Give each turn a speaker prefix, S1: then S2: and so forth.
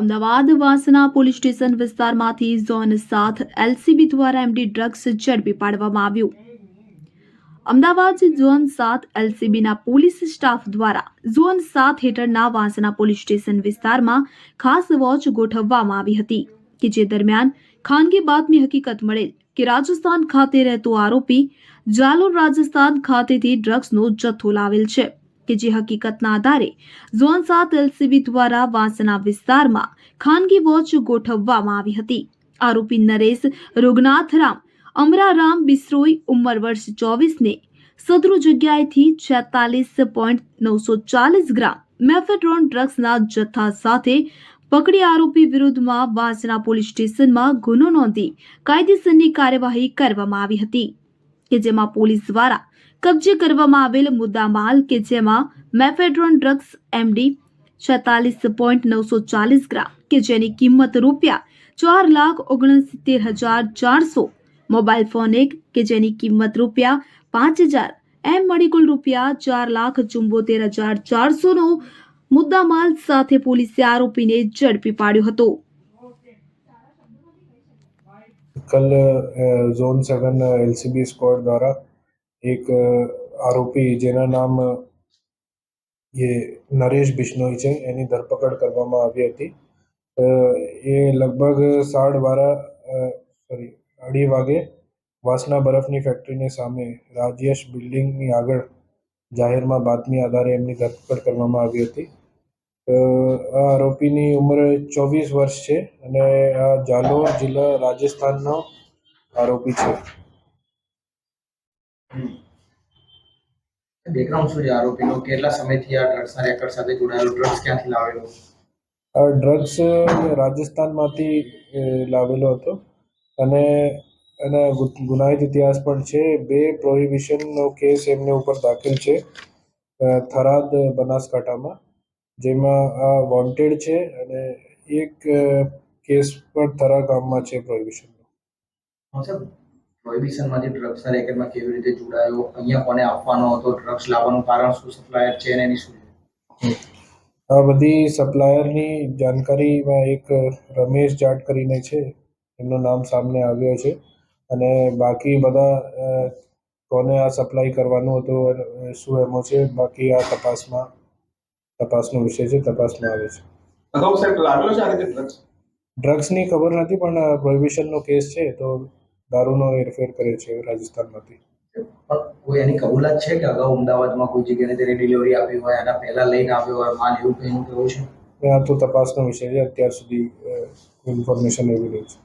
S1: Ahmedabad Vasna police station વિસ્તારમાંથી zone સાત LCB દ્વારા એમડી ડ્રગ્સ ઝડપી પાડવામાં આવ્યું. અમદાવાદ ઝોન સાત એલસીબીના પોલીસ સ્ટાફ દ્વારા ઝોન સાત હેઠળના વાસના પોલીસ સ્ટેશન વિસ્તારમાં ખાસ વોચ ગોઠવવામાં આવી હતી કે જે દરમિયાન ખાનગી બાતમી હકીકત મળેલ કે રાજસ્થાન ખાતે રહેતો આરોપી જાલોર રાજસ્થાન ખાતેથી ડ્રગ્સનો જથ્થો લાવેલ છે. કે જે હકીકતના આધારે ઝોન સાત એલસીબી દ્વારા વાંસના વિસ્તારમાં ખાનગી વોચ ગોઠવવામાં આવી હતી. આરોપી નરેશ રૂગનાથરામ, અમરારામ બિસ્રોઈ ઉંમર વર્ષ ચોવીસને સદરુ જગ્યાએથી છેતાલીસ પોઈન્ટ નવસો ચાલીસ ગ્રામ મેફેડ્રોન ડ્રગ્સના જથ્થા સાથે પકડી આરોપી વિરુદ્ધમાં વાંસના પોલીસ સ્ટેશનમાં ગુનો નોંધી કાયદેસરની કાર્યવાહી કરવામાં આવી હતી. કે જેમાં પોલીસ દ્વારા કબજે કરવામાં આવેલ મુદ્દામાલ કે જેમાં મેફેડ્રોન ડ્રગ્સ એમડી છેતાલીસ પોઈન્ટ નવસો ચાલીસ ગ્રામ કે જેની કિંમત રૂપિયા ચાર લાખ ઓગણસિત્તેર હજાર ચારસો મોબાઈલ ફોન એક કે જેની કિંમત રૂપિયા પાંચ હજાર એમ મળી કુલ રૂપિયા ચાર લાખ ચુંબોતેર હજાર ચારસોનો મુદ્દામાલ સાથે પોલીસે આરોપીને ઝડપી પાડ્યો હતો.
S2: कल ઝોન સેવન એલસીબી સ્ક્વોડ દ્વારા એક આરોપી જેના નામ એ નરેશ બિશ્નોઈ છે એની ધરપકડ કરવામાં આવી હતી એ લગભગ સાડ વાળા સોરી અઢી વાગે વાસના બરફની ફેક્ટરીની સામે રાજયશ બિલ્ડિંગની આગળ જાહેરમાં બાતમી આધારે એમની ધરપકડ કરવામાં આવી હતી આ આરોપીની ઉંમર ચોવીસ વર્ષ છે અને આ જાલોર જિલ્લા રાજસ્થાનનો આરોપી છે.
S3: બેકગ્રાઉન્ડ શું છે આરોપીનો? કેટલા સમયથી આ ડ્રગ્સના રેકર્ડ સાથે જોડાયેલો? ડ્રગ્સ ક્યાંથી લાવેલો?
S2: આ ડ્રગ્સ રાજસ્થાનમાંથી લાવેલો હતો અને એના ગુનાહિત ઇતિહાસ પણ છે. બે પ્રોહિબિશનનો કેસ એમને ઉપર દાખલ છે થરાદ બનાસકાંઠામાં. જેમાં આ વોન્ટેડ છે અને એક કેસ પણ થરા ગામમાં છે પ્રોહિબિશનનો
S3: હા જે ડ્રગ્સ રેકેટમાં કેવી રીતે જોડાયો? અહીંયા કોને આપવાનો હતો? ડ્રગ્સ લાવવાનું કારણ શું? સપ્લાયર છે અને એની શું?
S2: આ બધી સપ્લાયરની જાણકારીમાં એક રમેશ જાટ કરીને છે. એમનું નામ સામે આવ્યો છે. અને બાકી બધા કોને આ સપ્લાય કરવાનું હતું શું એમો છે બાકી આ તપાસમાં તપાસનો વિષય છે તપાસમાં આવે છે.
S4: અગાઉ સાહેબ લાવેલો છે આ રીતે ડ્રગ્સ
S2: ડ્રગ્સની ખબર નથી પણ પ્રોહિબિશનનો કેસ છે તો દારૂનો હેરફેર કરે છે રાજસ્થાનમાંથી.
S3: કોઈ એની કબૂલાત છે કે અગાઉ અમદાવાદમાં કોઈ જગ્યાએ તેને ડિલિવરી આપી હોય આના પહેલા લઈને આવ્યો હોય માલ એવું કંઈ કેવું છે?
S2: આ તો તપાસનો વિષય છે અત્યાર સુધી ઇન્ફોર્મેશન એવી રહી છે.